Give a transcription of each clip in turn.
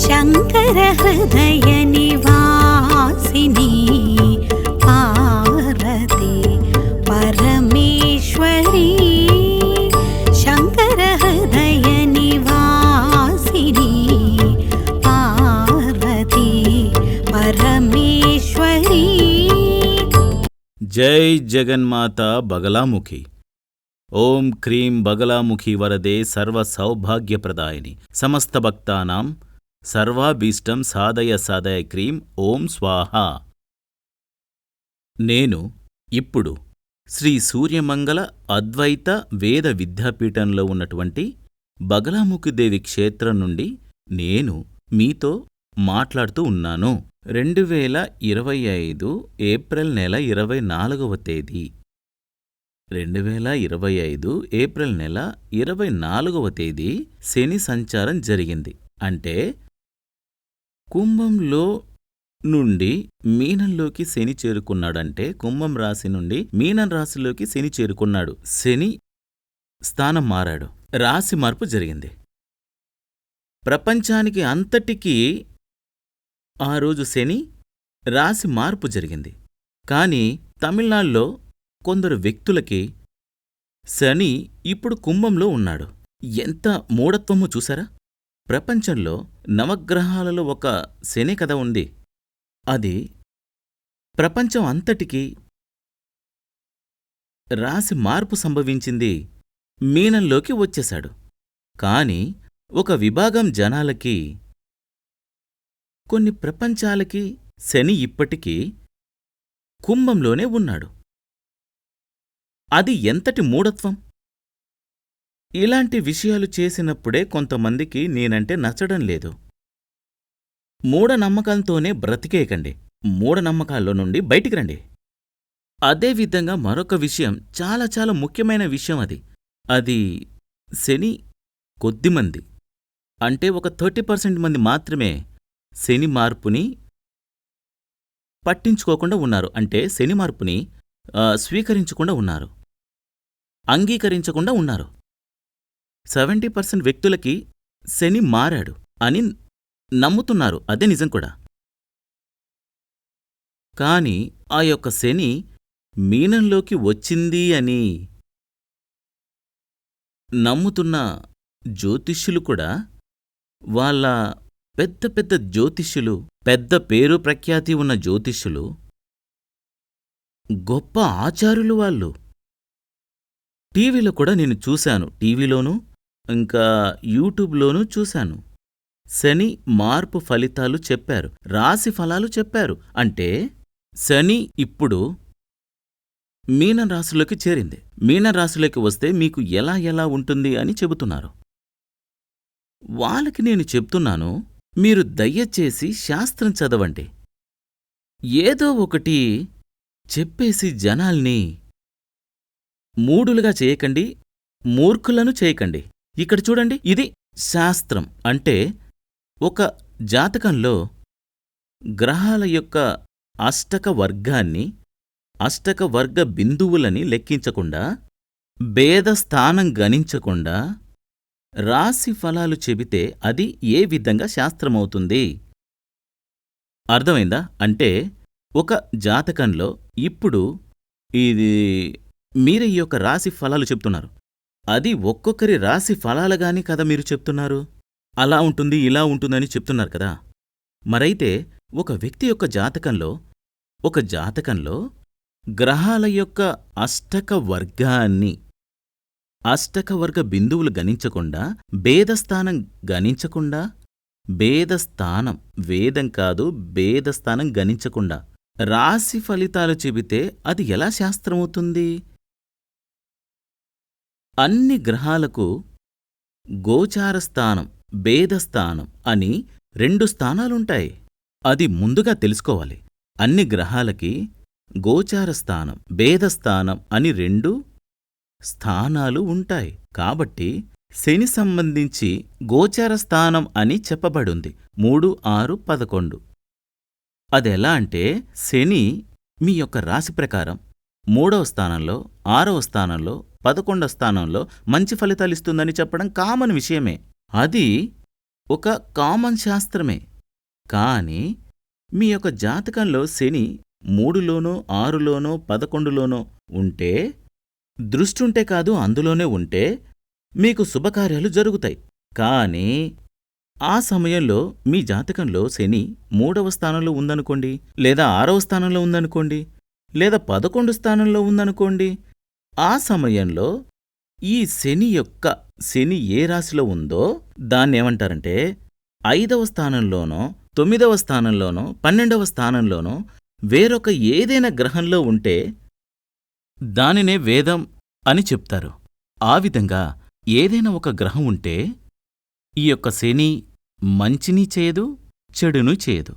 शङ्करवासिनी परमेश्वरी। शङ्करवासिनी परमेश्वरी। जै जगन्माता बगलामुखी। ॐ क्रीं बगलामुखी वरदे सर्वसौभाग्यप्रदायिनि। समस्तभक्तानां సర్వాభీష్టం సాధయ సాధయ క్రీం ఓం స్వాహ. నేను ఇప్పుడు శ్రీ సూర్యమంగళ అద్వైత వేద విద్యాపీఠంలో ఉన్నటువంటి బగలాముఖిదేవి క్షేత్రం నుండి నేను మీతో మాట్లాడుతూ ఉన్నాను. రెండు వేల ఇరవై ఐదు ఏప్రిల్ నెల ఇరవై నాలుగవ తేదీ. రెండు వేల ఇరవై ఐదు ఏప్రిల్ నెల ఇరవై నాలుగవ తేదీ శని సంచారం జరిగింది. అంటే కుంభంలో నుండి మీనంలోకి శని చేరుకున్నాడంటే కుంభం రాశి నుండి మీనం రాశిలోకి శని చేరుకున్నాడు. శని స్థానం మారాడు. రాశి మార్పు జరిగింది. ప్రపంచానికి అంతటికీ ఆ రోజు శని రాశి మార్పు జరిగింది. కాని తమిళనాడులో కొందరు వ్యక్తులకి శని ఇప్పుడు కుంభంలో ఉన్నాడు. ఎంత మూఢత్వమో చూసారా? ప్రపంచంలో నవగ్రహాలలో ఒక శని కథ ఉంది. అది ప్రపంచం అంతటికీ రాశి మార్పు సంభవించింది మీనంలోకి వచ్చేశాడు. కాని ఒక విభాగం జనాలకి కొన్ని ప్రపంచాలకి శని ఇప్పటికీ కుంభంలోనే ఉన్నాడు. అది ఎంతటి మూఢత్వం? ఇలాంటి విషయాలు చేసినప్పుడే కొంతమందికి నేనంటే నచ్చడం లేదు. మూఢనమ్మకాలతోనే బ్రతికేయకండి. మూఢనమ్మకాల్లో నుండి బయటికి రండి. అదేవిధంగా మరొక విషయం చాలా చాలా ముఖ్యమైన విషయం అది. అది శని కొద్దిమంది అంటే ఒక థర్టీ పర్సెంట్ మంది మాత్రమే శని మార్పుని పట్టించుకోకుండా ఉన్నారు. అంటే శని మార్పుని స్వీకరించకుండా ఉన్నారు. అంగీకరించకుండా ఉన్నారు. సెవెంటీ పర్సెంట్ వ్యక్తులకి శని మారాడు అని నమ్ముతున్నారు. అదే నిజం కూడా. కాని ఆ యొక్క శని మీనంలోకి వచ్చింది అని నమ్ముతున్న జ్యోతిష్యులు కూడా వాళ్ళ పెద్ద పెద్ద జ్యోతిష్యులు పెద్ద పేరు ప్రఖ్యాతి ఉన్న జ్యోతిష్యులు గొప్ప ఆచారులు వాళ్ళు. టీవీలో కూడా నేను చూశాను. టీవీలోనూ ఇంకా యూట్యూబ్లోనూ చూశాను. శని మార్పు ఫలితాలు చెప్పారు. రాశి ఫలాలు చెప్పారు. అంటే శని ఇప్పుడు మీన రాశిలోకి చేరింది. మీన రాశిలోకి వస్తే మీకు ఎలా ఎలా ఉంటుంది అని చెబుతున్నారు. వాళ్ళకి నేను చెప్తున్నాను మీరు దయచేసి శాస్త్రం చదవండి. ఏదో ఒకటి చెప్పేసి జనాల్ని మూడులుగా చేయకండి మూర్ఖులను చేయకండి. ఇక్కడ చూడండి ఇది శాస్త్రం. అంటే ఒక జాతకంలో గ్రహాల యొక్క అష్టక వర్గాన్ని అష్టక వర్గ బిందువులని లెక్కించకుండా భేదస్థానం గణించకుండా రాశి ఫలాలు చెబితే అది ఏ విధంగా శాస్త్రమవుతుంది? అర్థమైందా? అంటే ఒక జాతకంలో ఇప్పుడు ఇది మీరే ఈ యొక్క రాశి ఫలాలు చెప్తున్నారు అది ఒక్కొక్కరి రాశి ఫలాలగాని కదా మీరు చెప్తున్నారు? అలా ఉంటుంది ఇలా ఉంటుందని చెప్తున్నారు కదా? మరైతే ఒక వ్యక్తి యొక్క జాతకంలో ఒక జాతకంలో గ్రహాల యొక్క అష్టక వర్గాన్ని అష్టకవర్గ బిందువులు గణించకుండా భేదస్థానం గణించకుండా భేదస్థానం వేదం కాదు భేదస్థానం గణించకుండా రాశి ఫలితాలు చెబితే అది ఎలా శాస్త్రమవుతుంది? అన్ని గ్రహాలకు గోచార స్థానం భేదస్థానం అని రెండు స్థానాలుంటాయి. అది ముందుగా తెలుసుకోవాలి. అన్ని గ్రహాలకి గోచార స్థానం భేదస్థానం అని రెండు స్థానాలు ఉంటాయి. కాబట్టి శని సంబంధించి గోచారస్థానం అని చెప్పబడుంది. మూడు ఆరు పదకొండు. అదెలా అంటే శని మీ యొక్క రాశి ప్రకారం మూడవ స్థానంలో ఆరవ స్థానంలో పదకొండవ స్థానంలో మంచి ఫలితాలిస్తుందని చెప్పడం కామన్ విషయమే. అది ఒక కామన్ శాస్త్రమే. కానీ మీ యొక్క జాతకంలో శని మూడులోనో ఆరులోనో పదకొండులోనో ఉంటే దృష్టుంటే కాదు అందులోనే ఉంటే మీకు శుభకార్యాలు జరుగుతాయి. కానీ ఆ సమయంలో మీ జాతకంలో శని మూడవ స్థానంలో ఉందనుకోండి లేదా ఆరవ స్థానంలో ఉందనుకోండి లేదా పదకొండు స్థానంలో ఉందనుకోండి ఆ సమయంలో ఈ శని యొక్క శని ఏ రాశిలో ఉందో దాన్నేమంటారంటే ఐదవ స్థానంలోనో తొమ్మిదవ స్థానంలోనో పన్నెండవ స్థానంలోనో వేరొక ఏదైనా గ్రహంలో ఉంటే దానినే వేదం అని చెప్తారు. ఆ విధంగా ఏదైనా ఒక గ్రహం ఉంటే ఈ యొక్క శని మంచిని చేయదు చెడును చేయదు.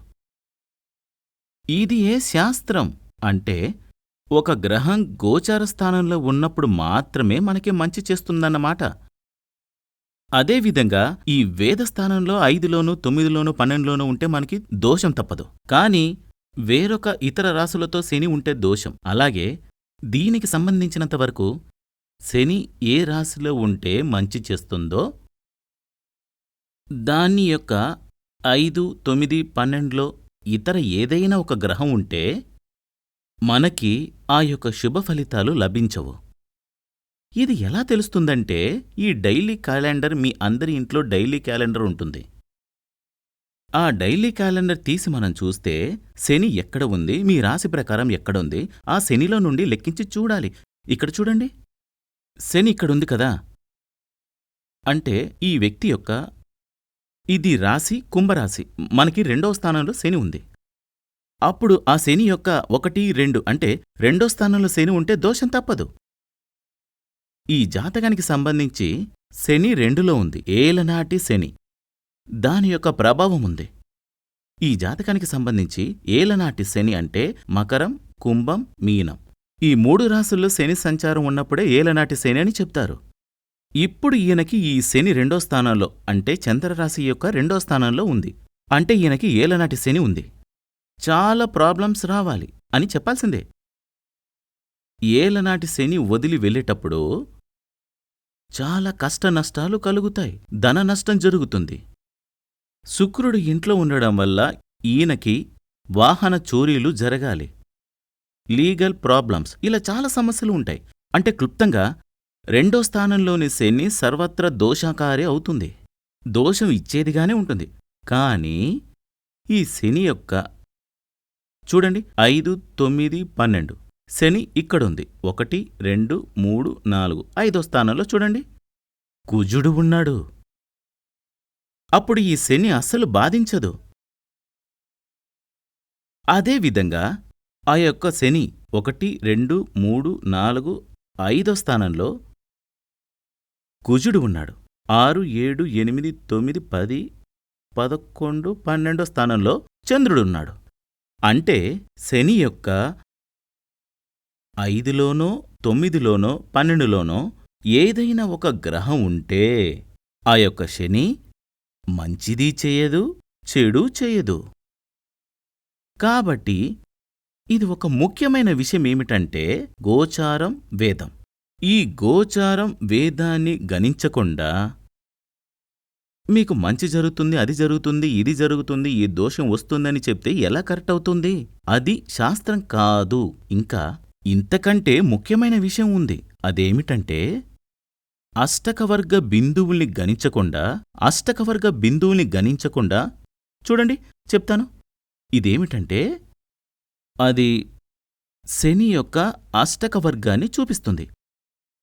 ఇది ఏ శాస్త్రం అంటే ఒక గ్రహం గోచార స్థానంలో ఉన్నప్పుడు మాత్రమే మనకి మంచి చేస్తుందన్నమాట. అదేవిధంగా ఈ వేద స్థానంలో ఐదులోనూ తొమ్మిదిలోనూ పన్నెండులోనూ ఉంటే మనకి దోషం తప్పదు. కానీ వేరొక ఇతర రాసులతో శని ఉంటే దోషం. అలాగే దీనికి సంబంధించినంత వరకు శని ఏ రాశిలో ఉంటే మంచి చేస్తుందో దాని యొక్క ఐదు తొమ్మిది పన్నెండులో ఇతర ఏదైనా ఒక గ్రహం ఉంటే మనకి ఆ యొక్క శుభ ఫలితాలు లభించవు. ఇది ఎలా తెలుస్తుందంటే ఈ డైలీ క్యాలెండర్ మీ అందరి ఇంట్లో డైలీ క్యాలెండర్ ఉంటుంది. ఆ డైలీ క్యాలెండర్ తీసి మనం చూస్తే శని ఎక్కడ ఉంది మీ రాశి ప్రకారం ఎక్కడుంది ఆ శనిలో నుండి లెక్కించి చూడాలి. ఇక్కడ చూడండి. శని ఇక్కడుంది కదా. అంటే ఈ వ్యక్తి యొక్క ఇది రాశి కుంభరాశి. మనకి రెండో స్థానంలో శని ఉంది. అప్పుడు ఆ శని యొక్క ఒకటి రెండు అంటే రెండో స్థానంలో శని ఉంటే దోషం తప్పదు. ఈ జాతకానికి సంబంధించి శని రెండులో ఉంది. ఏలనాటి శని. దాని యొక్క ప్రభావం ఉంది. ఈ జాతకానికి సంబంధించి ఏలనాటి శని అంటే మకరం కుంభం మీనం. ఈ మూడు రాసుల్లో శని సంచారం ఉన్నప్పుడే ఏలనాటి శని అని చెప్తారు. ఇప్పుడు ఈయనకి ఈ శని రెండో స్థానంలో అంటే చంద్రరాశి యొక్క రెండో స్థానంలో ఉంది. అంటే ఈయనకి ఏలనాటి శని ఉంది. చాలా ప్రాబ్లమ్స్ రావాలి అని చెప్పాల్సిందే. ఏలనాటి శని వదిలి వెళ్ళేటప్పుడు చాలా కష్ట నష్టాలు కలుగుతాయి. ధన నష్టం జరుగుతుంది. శుక్రుడు ఇంట్లో ఉండడం వల్ల ఈయనకి వాహన చోరీలు జరగాలి. లీగల్ ప్రాబ్లమ్స్ ఇలా చాలా సమస్యలు ఉంటాయి. అంటే క్లుప్తంగా రెండో స్థానంలోని శని సర్వత్ర దోషాకారే అవుతుంది. దోషం ఇచ్చేదిగానే ఉంటుంది. కానీ ఈ శని యొక్క చూడండి ఐదు తొమ్మిది పన్నెండు. శని ఇక్కడుంది. ఒకటి రెండు మూడు నాలుగు. ఐదో స్థానంలో చూడండి. కుజుడు ఉన్నాడు. అప్పుడు ఈ శని అస్సలు బాధించదు. అదేవిధంగా ఆ యొక్క శని ఒకటి రెండు మూడు నాలుగు ఐదో స్థానంలో కుజుడు ఉన్నాడు. ఆరు ఏడు ఎనిమిది తొమ్మిది పది పదకొండు పన్నెండో స్థానంలో చంద్రుడున్నాడు అంటే శని యొక్క ఐదులోనో తొమ్మిదిలోనో పన్నెండులోనో ఏదైనా ఒక గ్రహం ఉంటే ఆ యొక్క శని మంచిది చేయదు చెడు చేయదు. కాబట్టి ఇది ఒక ముఖ్యమైన విషయం ఏమిటంటే గోచారం వేదం. ఈ గోచారం వేదాన్ని గణించకుండా మీకు మంచి జరుగుతుంది అది జరుగుతుంది ఇది జరుగుతుంది ఈ దోషం వస్తుందని చెప్తే ఎలా కరెక్ట్ అవుతుంది? అది శాస్త్రం కాదు. ఇంకా ఇంతకంటే ముఖ్యమైన విషయం ఉంది. అదేమిటంటే అష్టకవర్గ బిందువుల్ని గణించకుండా అష్టకవర్గ బిందువుల్ని గణించకుండా చూడండి చెప్తాను. ఇదేమిటంటే అది శని యొక్క అష్టకవర్గాన్ని చూపిస్తుంది.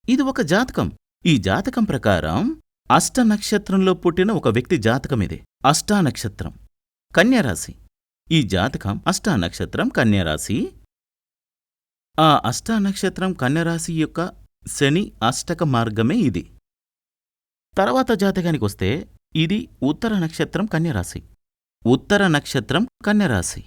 ఇది ఒక జాతకం. ఈ జాతకం ప్రకారం అష్ట నక్షత్రంలో పుట్టిన ఒక వ్యక్తి జాతకం ఇది. అష్టా నక్షత్రం కన్యారాశి. ఈ జాతకం అష్టానక్షత్రం కన్యారాశి. ఆ అష్టానక్షత్రం కన్యరాశి యొక్క శని అష్టక మార్గమే ఇది. తర్వాత జాతకానికి వస్తే ఇది ఉత్తర నక్షత్రం కన్యరాశి. ఉత్తర నక్షత్రం కన్యరాశి.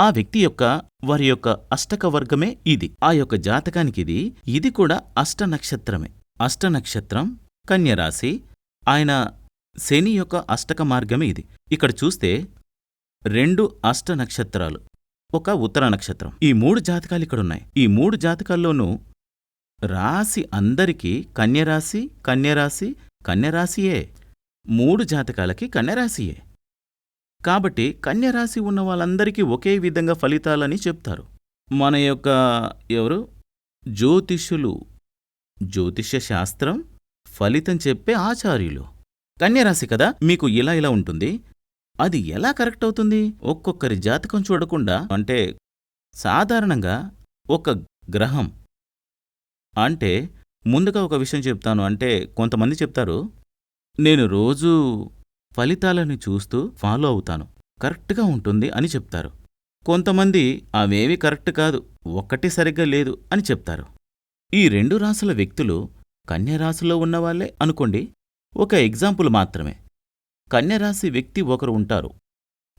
ఆ వ్యక్తి యొక్క వారి యొక్క అష్టక వర్గమే ఇది. ఆ యొక్క జాతకానికి ఇది ఇది కూడా అష్ట నక్షత్రమే అష్ట నక్షత్రం కన్యరాశి ఆయన శని యొక్క అష్టక మార్గమే ఇది. ఇక్కడ చూస్తే రెండు అష్ట నక్షత్రాలు ఒక ఉత్తర నక్షత్రం. ఈ మూడు జాతకాలు ఇక్కడున్నాయి. ఈ మూడు జాతకాల్లోనూ రాశి అందరికీ కన్యరాశి కన్యరాశి కన్యరాశియే. మూడు జాతకాలకి కన్యరాశియే. కాబట్టి కన్యరాశి ఉన్న వాళ్ళందరికీ ఒకే విధంగా ఫలితాలని చెప్తారు. మన యొక్క ఎవరు? జ్యోతిష్యులు. జ్యోతిష్య శాస్త్రం ఫలితం చెప్పే ఆచార్యులు. కన్యరాశి కదా మీకు ఇలా ఇలా ఉంటుంది. అది ఎలా కరెక్ట్ అవుతుంది? ఒక్కొక్కరి జాతకం చూడకుండా అంటే సాధారణంగా ఒక గ్రహం. అంటే ముందుగా ఒక విషయం చెప్తాను అంటే కొంతమంది చెప్తారు నేను రోజూ ఫలితాలను చూస్తూ ఫాలో అవుతాను కరెక్ట్గా ఉంటుంది అని చెప్తారు. కొంతమంది అవేవి కరెక్ట్ కాదు ఒక్కటి సరిగ్గా లేదు అని చెప్తారు. ఈ రెండు రాసుల వ్యక్తులు కన్యరాశిలో ఉన్నవాళ్ళే అనుకోండి. ఒక ఎగ్జాంపుల్ మాత్రమే. కన్యరాశి వ్యక్తి ఒకరు ఉంటారు.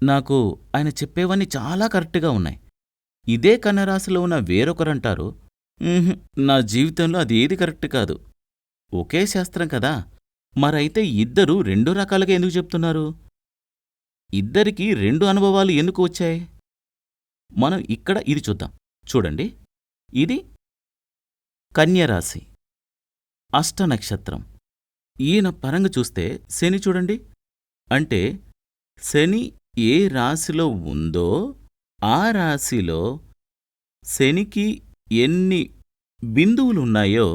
నాకు ఆయన చెప్పేవన్నీ చాలా కరెక్ట్గా ఉన్నాయి. ఇదే కన్యరాశిలో ఉన్న వేరొకరంటారు నా జీవితంలో అది ఏది కరెక్ట్ కాదు. ఒకే శాస్త్రం కదా. మరైతే ఇద్దరు రెండు రకాలుగా ఎందుకు చెప్తున్నారు? ఇద్దరికీ రెండు అనుభవాలు ఎందుకు వచ్చాయి? మనం ఇక్కడ ఇది చూద్దాం. చూడండి. ఇది కన్యరాశి. అష్టనక్షత్రం. ఈయన పరంగా చూస్తే శని చూడండి. అంటే శని ఏ రాశిలో ఉందో ఆ రాశిలో శనికి ఎన్ని బిందువులున్నాయో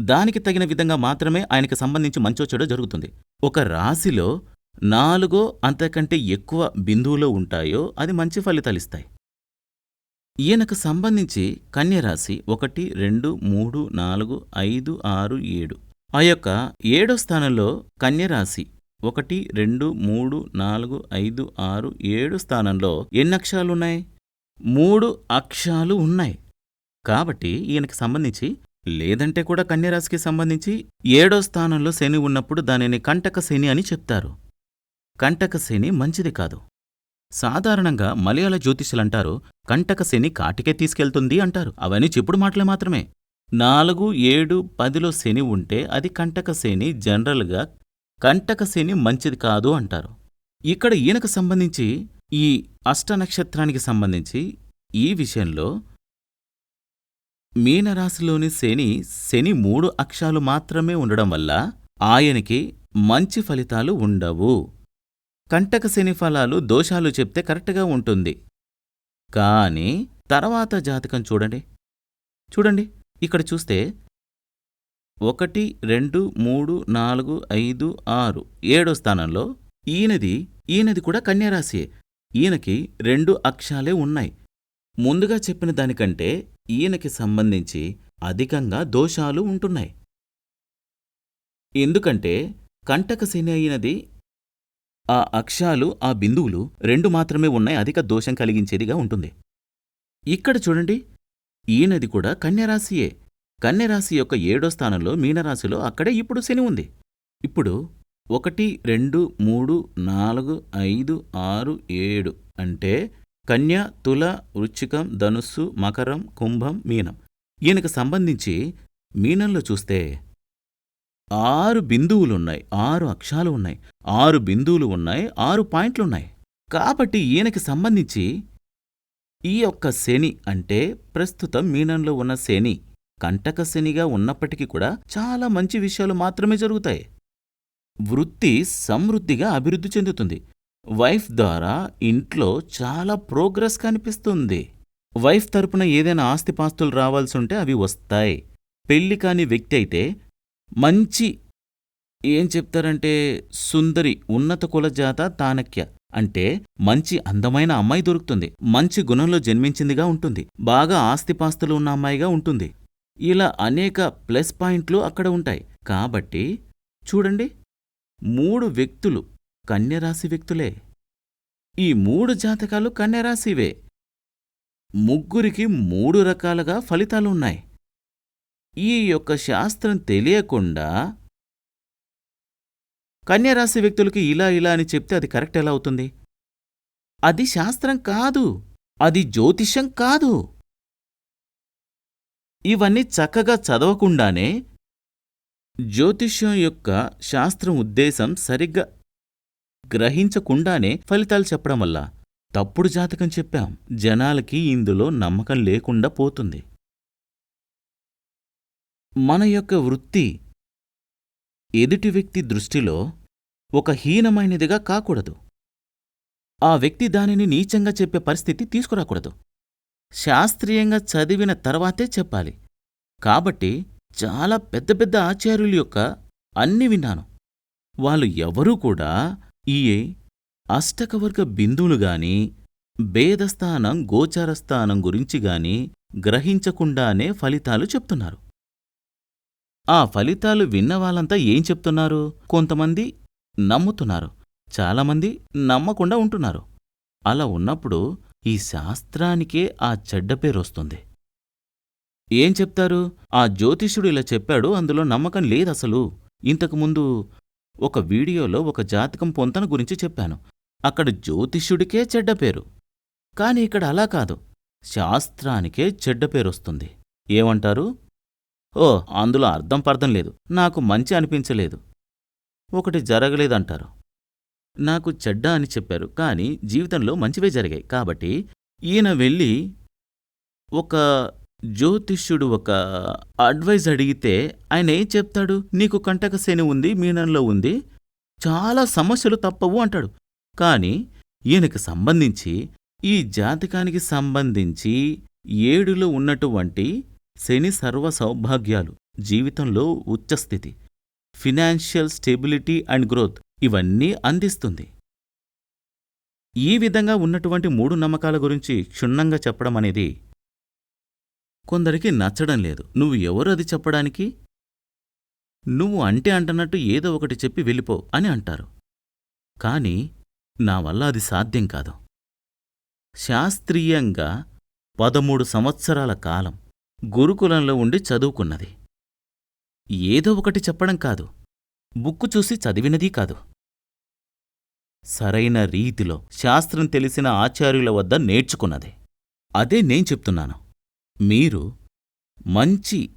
దానికి తగిన విధంగా మాత్రమే ఆయనకి సంబంధించి మంచో చెడో జరుగుతుంది. ఒక రాశిలో నాలుగో అంతకంటే ఎక్కువ బిందువులో ఉంటాయో అది మంచి ఫలితాలిస్తాయి ఈయనకు సంబంధించి కన్యరాశి ఒకటి రెండు మూడు నాలుగు ఐదు ఆరు ఏడు. ఆ యొక్క ఏడో స్థానంలో కన్యరాశి ఒకటి రెండు మూడు నాలుగు ఐదు ఆరు ఏడు స్థానంలో ఎన్ని అక్షరాలున్నాయి? మూడు అక్షాలు ఉన్నాయి. కాబట్టి ఈయనకి సంబంధించి లేదంటే కూడా కన్యరాశికి సంబంధించి ఏడో స్థానంలో శని ఉన్నప్పుడు దానిని కంటక శని అని చెప్తారు. కంటక శని మంచిది కాదు. సాధారణంగా మలయాళ జ్యోతిష్యులంటారు కంటక శని కాటికే తీసుకెళ్తుంది అంటారు. అవన్నీ చెప్పుడు మాటలే మాత్రమే. నాలుగు ఏడు పదిలో శని ఉంటే అది కంటక శని జనరల్గా కంటక శని మంచిది కాదు అంటారు. ఇక్కడ ఈయనకు సంబంధించి ఈ అష్ట నక్షత్రానికి సంబంధించి ఈ విషయంలో మీనరాశిలోని శని శని మూడు అక్షాలు మాత్రమే ఉండడం వల్ల ఆయనకి మంచి ఫలితాలు ఉండవు. కంటక శని ఫలాలు దోషాలు చెప్తే కరెక్ట్గా ఉంటుంది. కానీ తర్వాత జాతకం చూడండి. చూడండి ఇక్కడ చూస్తే ఒకటి రెండు మూడు నాలుగు ఐదు ఆరు ఏడో స్థానంలో ఈయనది ఈయనది కూడా కన్యారాశియే. ఈయనకి రెండు అక్షాలే ఉన్నాయి. ముందుగా చెప్పిన దానికంటే ఈయనకి సంబంధించి అధికంగా దోషాలు ఉంటున్నాయి. ఎందుకంటే కంటక శని అయినది ఆ అక్షాలు ఆ బిందువులు రెండు మాత్రమే ఉన్నాయి అధిక దోషం కలిగించేదిగా ఉంటుంది. ఇక్కడ చూడండి ఈయనది కూడా కన్యరాశియే. కన్యరాశి యొక్క ఏడో స్థానంలో మీనరాశిలో అక్కడే ఇప్పుడు శని ఉంది. ఇప్పుడు ఒకటి రెండు మూడు నాలుగు ఐదు ఆరు ఏడు అంటే కన్య తుల వృచ్చికం ధనుస్సు మకరం కుంభం మీనం. ఈయనకు సంబంధించి మీనంలో చూస్తే ఆరు బిందువులున్నాయి ఆరు అక్షాలు ఉన్నాయి ఆరు బిందువులు ఉన్నాయి ఆరు పాయింట్లున్నాయి. కాబట్టి ఈయనకి సంబంధించి ఈ యొక్క శని అంటే ప్రస్తుతం మీనంలో ఉన్న శని కంటక శనిగా ఉన్నప్పటికీ కూడా చాలా మంచి విషయాలు మాత్రమే జరుగుతాయి. వృత్తి సమృద్ధిగా అభివృద్ధి చెందుతుంది. వైఫ్ ద్వారా ఇంట్లో చాలా ప్రోగ్రెస్ కనిపిస్తుంది. వైఫ్ తరపున ఏదైనా ఆస్తిపాస్తులు రావాల్సి ఉంటే అవి వస్తాయి. పెళ్ళి కాని వ్యక్తి అయితే మంచి ఏం చెప్తారంటే సుందరి ఉన్నత కులజాత తానక్య అంటే మంచి అందమైన అమ్మాయి దొరుకుతుంది. మంచి గుణంలో జన్మించిందిగా ఉంటుంది. బాగా ఆస్తిపాస్తులు ఉన్న అమ్మాయిగా ఉంటుంది. ఇలా అనేక ప్లస్ పాయింట్లు అక్కడ ఉంటాయి. కాబట్టి చూడండి మూడు వ్యక్తులు కన్యరాశి వ్యక్తులే. ఈ మూడు జాతకాలు కన్యరాశివే. ముగ్గురికి మూడు రకాలుగా ఫలితాలున్నాయి. ఈ యొక్క శాస్త్రం తెలియకుండా కన్యరాశి వ్యక్తులకి ఇలా ఇలా అని చెప్తే అది కరెక్ట్ ఎలా అవుతుంది? అది శాస్త్రం కాదు. అది జ్యోతిషం కాదు. ఇవన్నీ చక్కగా చదవకుండానే జ్యోతిష్యం యొక్క శాస్త్రం ఉద్దేశం సరిగ్గా గ్రహించకుండానే ఫలితాలు చెప్పడం వల్ల తప్పుడు జాతకం చెప్పాం. జనాలకి ఇందులో నమ్మకం లేకుండా పోతుంది. మన యొక్క వృత్తి ఎదుటి వ్యక్తి దృష్టిలో ఒక హీనమైనదిగా కాకూడదు. ఆ వ్యక్తి దానిని నీచంగా చెప్పే పరిస్థితి తీసుకురాకూడదు. శాస్త్రీయంగా చదివిన తర్వాతే చెప్పాలి. కాబట్టి చాలా పెద్ద పెద్ద ఆచార్యుల యొక్క అన్ని విన్నాను. వాళ్ళు ఎవరూ కూడా ఈ అష్టకవర్గ బిందువులు గాని భేదస్థానం గోచారస్థానం గురించి గాని గ్రహించకుండానే ఫలితాలు చెప్తున్నారు. ఆ ఫలితాలు విన్న వాళ్ళంతా ఏం చెప్తున్నారు? కొంతమంది నమ్ముతున్నారు. చాలామంది నమ్మకుండా ఉంటున్నారు. అలా ఉన్నప్పుడు ఈ శాస్త్రానికే ఆ చెడ్డ పేరొస్తుంది ఏం చెప్తారు? ఆ జ్యోతిష్యుడు ఇలా చెప్పాడు అందులో నమ్మకం లేదసలు. ఇంతకుముందు ఒక వీడియోలో ఒక జాతకం పొంతన గురించి చెప్పాను. అక్కడ జ్యోతిష్యుడికే చెడ్డ పేరు. కాని ఇక్కడ అలా కాదు. శాస్త్రానికే చెడ్డ పేరొస్తుంది ఏమంటారు? ఓ అందులో అర్థం పర్థం లేదు. నాకు మంచి అనిపించలేదు. ఒకటి జరగలేదంటారు. నాకు చెడ్డ అని చెప్పారు కానీ జీవితంలో మంచివే జరిగాయి. కాబట్టి ఈయన వెళ్ళి ఒక జ్యోతిష్యుడు ఒక అడ్వైజ్ అడిగితే ఆయన ఏం చెప్తాడు? నీకు కంటకశని ఉంది మీనంలో ఉంది చాలా సమస్యలు తప్పవు అంటాడు. కాని ఈయనకు సంబంధించి ఈ జాతకానికి సంబంధించి ఏడులో ఉన్నటువంటి శని సర్వ సౌభాగ్యాలు జీవితంలో ఉచ్చస్థితి ఫినాన్షియల్ స్టెబిలిటీ అండ్ గ్రోత్ ఇవన్నీ అందిస్తుంది. ఈ విధంగా ఉన్నటువంటి మూడు నమ్మకాల గురించి క్షుణ్ణంగా చెప్పడం అనేది కొందరికి నచ్చడం లేదు. నువ్వు ఎవరు అది చెప్పడానికి? నువ్వు అంటే అంటనట్టు ఏదో ఒకటి చెప్పి వెళ్ళిపో అని అంటారు. కాని నా వల్ల అది సాధ్యం కాదు. శాస్త్రీయంగా పదమూడు సంవత్సరాల కాలం గురుకులంలో ఉండి చదువుకున్నది. ఏదో ఒకటి చెప్పడం కాదు. బుక్కు చూసి చదివినదీ కాదు. సరైన రీతిలో శాస్త్రం తెలిసిన ఆచార్యుల వద్ద నేర్చుకున్నది. అదే నేను చెప్తున్నాను. మీరు మంచి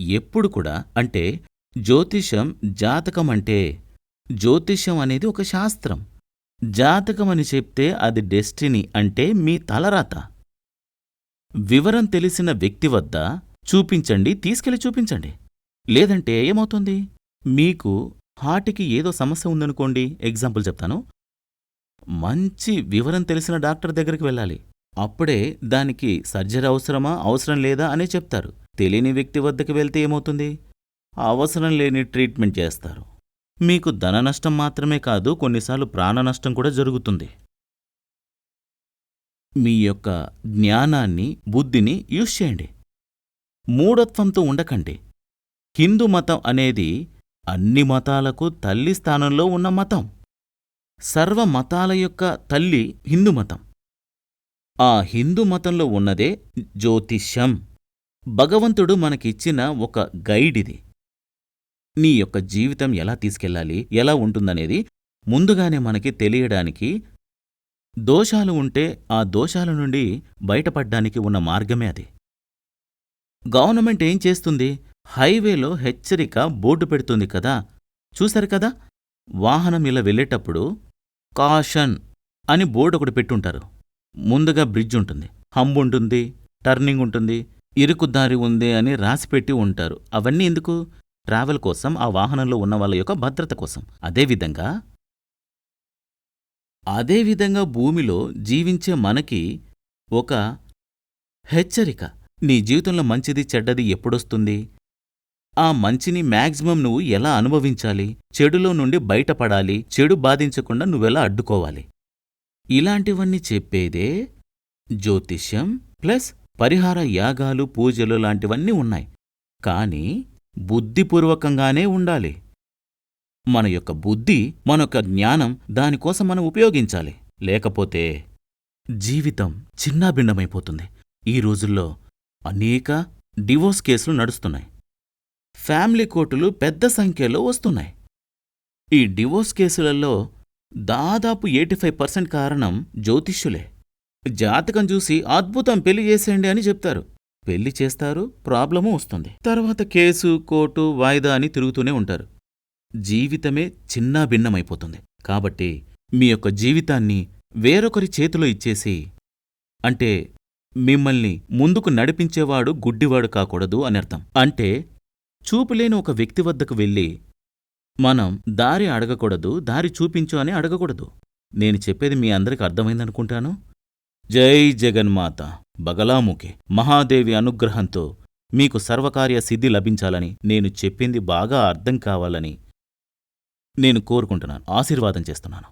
ఎప్పుడు కూడా అంటే జ్యోతిషం జాతకం అంటే జ్యోతిషం అనేది ఒక శాస్త్రం. జాతకం అని చెప్తే అది డెస్టినీ అంటే మీ తలరాత. వివరం తెలిసిన వ్యక్తి వద్ద చూపించండి తీసుకెళ్ళి చూపించండి. లేదంటే ఏమవుతుంది? మీకు హార్ట్కి ఏదో సమస్య ఉందనుకోండి ఎగ్జాంపుల్ చెప్తాను. మంచి వివరం తెలిసిన డాక్టర్ దగ్గరికి వెళ్ళాలి. అప్పుడే దానికి సర్జరీ అవసరమా అవసరం లేదా అనే చెప్తారు. తెలియని వ్యక్తి వద్దకు వెళ్తే ఏమవుతుంది? అవసరం లేని ట్రీట్మెంట్ చేస్తారు. మీకు ధన నష్టం మాత్రమే కాదు కొన్నిసార్లు ప్రాణ నష్టం కూడా జరుగుతుంది. మీ యొక్క జ్ఞానాన్ని బుద్ధిని యూజ్ చేయండి. మూఢత్వంతో ఉండకండి. హిందూ మతం అనేది అన్ని మతాలకు తల్లి స్థానంలో ఉన్న మతం. సర్వ మతాల యొక్క తల్లి హిందూ మతం. ఆ హిందూ మతంలో ఉన్నదే జ్యోతిష్యం. భగవంతుడు మనకిచ్చిన ఒక గైడ్ ఇది. నీ యొక్క జీవితం ఎలా తీసుకెళ్ళాలి ఎలా ఉంటుందనేది ముందుగానే మనకి తెలియడానికి దోషాలు ఉంటే ఆ దోషాల నుండి బయటపడ్డానికి ఉన్న మార్గమే అది. గవర్నమెంట్ ఏం చేస్తుంది? హైవేలో హెచ్చరిక బోర్డు పెడుతుంది కదా? చూశారు కదా? వాహనం ఇలా వెళ్ళేటప్పుడు కాషన్ అని బోర్డు ఒకటి పెట్టుంటారు. ముందుగా బ్రిడ్జ్ ఉంటుంది. హంబ్ ఉంటుంది టర్నింగ్ ఉంటుంది ఇరుకు దారి ఉంది అని రాసిపెట్టి ఉంటారు. అవన్నీ ఎందుకు? ట్రావెల్ కోసం ఆ వాహనంలో ఉన్న వాళ్ళ యొక్క భద్రత కోసం. అదేవిధంగా అదేవిధంగా భూమిలో జీవించే మనకి ఒక హెచ్చరిక. నీ జీవితంలో మంచిది చెడ్డది ఎప్పుడొస్తుంది? ఆ మంచిని మ్యాక్సిమం నువ్వు ఎలా అనుభవించాలి? చెడులో నుండి బయటపడాలి చెడు బాధించకుండా నువ్వెలా అడ్డుకోవాలి? ఇలాంటివన్నీ చెప్పేదే జ్యోతిష్యం ప్లస్ పరిహార యాగాలు పూజలు లాంటివన్నీ ఉన్నాయి. కాని బుద్ధిపూర్వకంగానే ఉండాలి. మన యొక్క బుద్ధి మన యొక్క జ్ఞానం దానికోసం మనం ఉపయోగించాలి. లేకపోతే జీవితం చిన్నాభిన్నమైపోతుంది. ఈ రోజుల్లో అనేక డివోర్స్ కేసులు నడుస్తున్నాయి. ఫ్యామిలీ కోర్టులు పెద్ద సంఖ్యలో వస్తున్నాయి. ఈ డివోర్స్ కేసులలో దాదాపు ఎయిటీ ఫైవ్ పర్సెంట్ కారణం జ్యోతిష్యులే. జాతకం చూసి అద్భుతం పెళ్ళి చేసేయండి అని చెప్తారు. పెళ్ళి చేస్తారు ప్రాబ్లము వస్తుంది. తర్వాత కేసు కోర్టు వాయిదా అని తిరుగుతూనే ఉంటారు. జీవితమే చిన్నాభిన్నమైపోతుంది కాబట్టి మీ యొక్క జీవితాన్ని వేరొకరి చేతిలో ఇచ్చేసి అంటే మిమ్మల్ని ముందుకు నడిపించేవాడు గుడ్డివాడు కాకూడదు అని అర్థం. అంటే చూపులేని ఒక వ్యక్తి వద్దకు వెళ్ళి మనం దారి అడగకూడదు దారి చూపించు అని అడగకూడదు. నేను చెప్పేది మీ అందరికి అర్థమైందనుకుంటాను? జై జగన్మాత బగలాముఖి మహాదేవి అనుగ్రహంతో మీకు సర్వకార్య సిద్ధి లభించాలని నేను చెప్పింది బాగా అర్థం కావాలని నేను కోరుకుంటున్నాను ఆశీర్వాదం చేస్తున్నాను.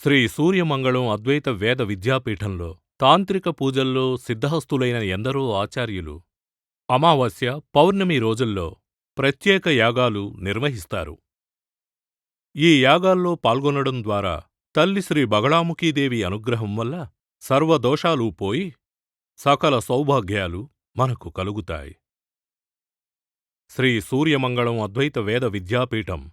శ్రీ సూర్యమంగళం అద్వైత వేద విద్యాపీఠంలో తాంత్రిక పూజల్లో సిద్ధహస్తులైన ఎందరో ఆచార్యులు అమావాస్య పౌర్ణమి రోజుల్లో ప్రత్యేక యాగాలు నిర్వహిస్తారు. ఈ యాగాల్లో పాల్గొనడం ద్వారా తల్లి శ్రీ బగళాముఖీదేవి అనుగ్రహం వల్ల సర్వదోషాలు పోయి సకల సౌభాగ్యాలు మనకు కలుగుతాయి. శ్రీ సూర్యమంగళం అద్వైత వేద విద్యాపీఠం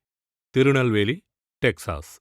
திருநெல்வேலி டெக்சாஸ்